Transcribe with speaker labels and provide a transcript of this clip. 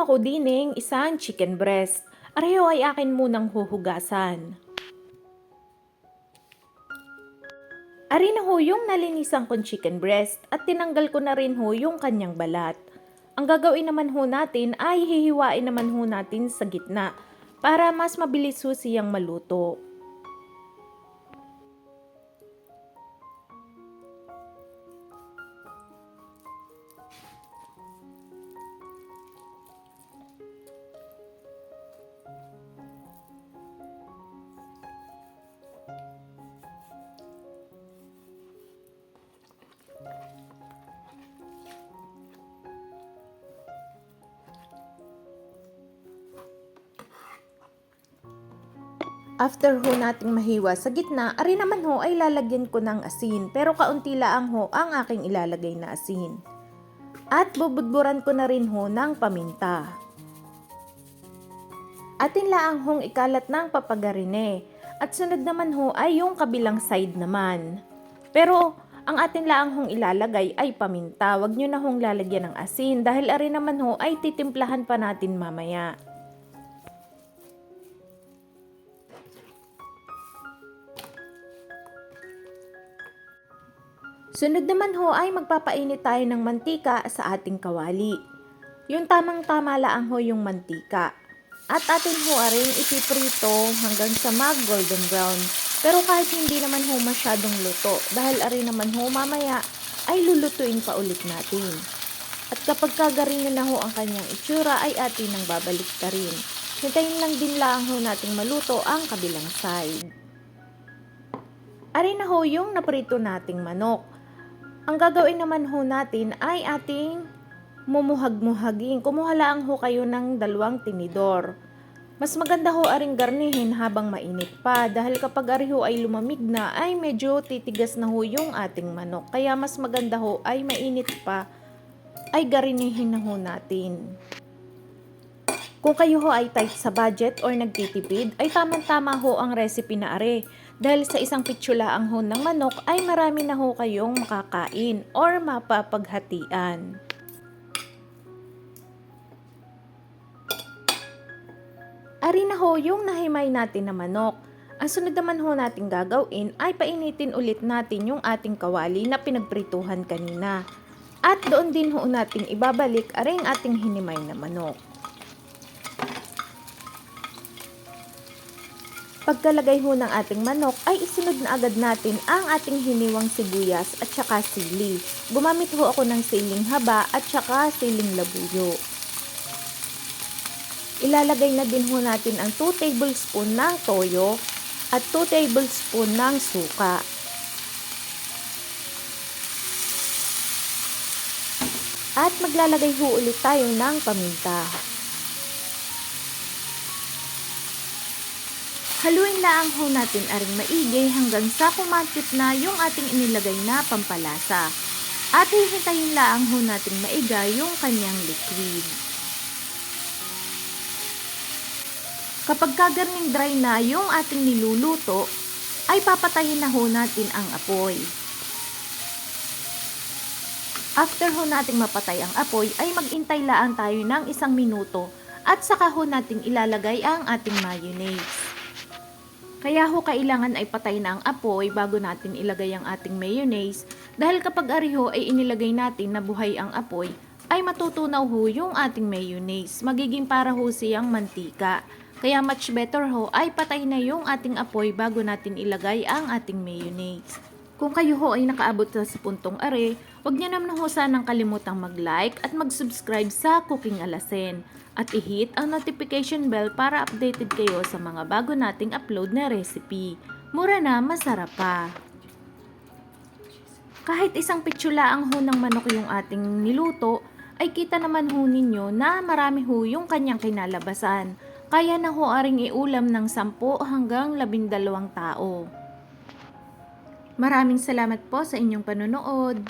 Speaker 1: Ho ako dining isang chicken breast. Areho ay akin munang huhugasan. Ari na ho yung nalinisan kong chicken breast at tinanggal ko na rin ho yung kanyang balat. Ang gagawin naman ho natin ay hihiwain naman ho natin sa gitna para mas mabilis ho siyang maluto. After ho nating mahiwa sa gitna, ari naman ho ay lalagyan ko ng asin pero kaunti laang ho ang aking ilalagay na asin. At bubudburan ko na rin ho ng paminta. Atin laang hong ikalat ng papagarine at sunod naman ho ay yung kabilang side naman. Pero ang atin laang hong ilalagay ay paminta. Huwag nyo na hong lalagyan ng asin dahil ari naman ho ay titimplahan pa natin mamaya. Sunod naman ho ay magpapainit tayo ng mantika sa ating kawali. Yung tamang-tama lang ho yung mantika. At atin ho rin ipiprito hanggang sa mag golden brown. Pero kahit hindi naman ho masyadong luto dahil ari naman ho mamaya ay lulutuin pa ulit natin. At kapag kagaringin na ho ang kanyang itsura ay atin nang babalik ta rin. Hintayin lang din lang ho nating maluto ang kabilang side. Ari na ho yung naprito nating manok. Ang gagawin naman ho natin ay ating mumuhag-muhagin. Kumuha lang ho kayo ng dalawang tinidor. Mas maganda ho aring garnihin habang mainit pa dahil kapag ari ho ay lumamig na ay medyo titigas na ho yung ating manok. Kaya mas maganda ho ay mainit pa ay garnihin na ho natin. Kung kayo ho ay tight sa budget or nagtitipid, ay tamang-tama ho ang recipe na are. Dahil sa isang pitsula ang ho ng manok ay marami na ho kayong makakain or mapapaghatian. Ari na ho yung nahimay natin na manok. Ang sunod naman ho natin gagawin ay painitin ulit natin yung ating kawali na pinagprituhan kanina. At doon din ho natin ibabalik aring ating hinimay na manok. Pagkalagay ho ng ating manok ay isunod na agad natin ang ating hiniwang sibuyas at saka sili. Gumamit ho ako ng siling haba at saka siling labuyo. Ilalagay na din ho natin ang 2 tablespoon ng toyo at 2 tablespoon ng suka. At maglalagay ho ulit tayo ng paminta. Haluin lang ho natin aring maigi hanggang sa kumakit na yung ating inilagay na pampalasa. At hihintayin lang ho natin maiga yung kanyang liquid. Kapag kagarning dry na yung ating niluluto, ay papatayin na ho natin ang apoy. After ho nating mapatay ang apoy, ay magintay lang tayo ng isang minuto at saka ho nating ilalagay ang ating mayonnaise. Kaya ho kailangan ay patay na ang apoy bago natin ilagay ang ating mayonnaise dahil kapag ariho ay inilagay natin na buhay ang apoy ay matutunaw ho yung ating mayonnaise. Magiging para ho siyang mantika. Kaya much better ho ay patay na yung ating apoy bago natin ilagay ang ating mayonnaise. Kung kayo ho ay nakaabot sa puntong are, huwag niyo naman ho sanang kalimutang mag-like at mag-subscribe sa Cooking Alasen at i-hit ang notification bell para updated kayo sa mga bago nating upload na recipe. Mura na, masarap pa. Kahit isang pitsula ang ho ng manok yung ating niluto, ay kita naman ho ninyo na marami ho yung kanyang kinalabasan. Kaya na ho aring iulam ng 10 hanggang 12 tao. Maraming salamat po sa inyong panonood.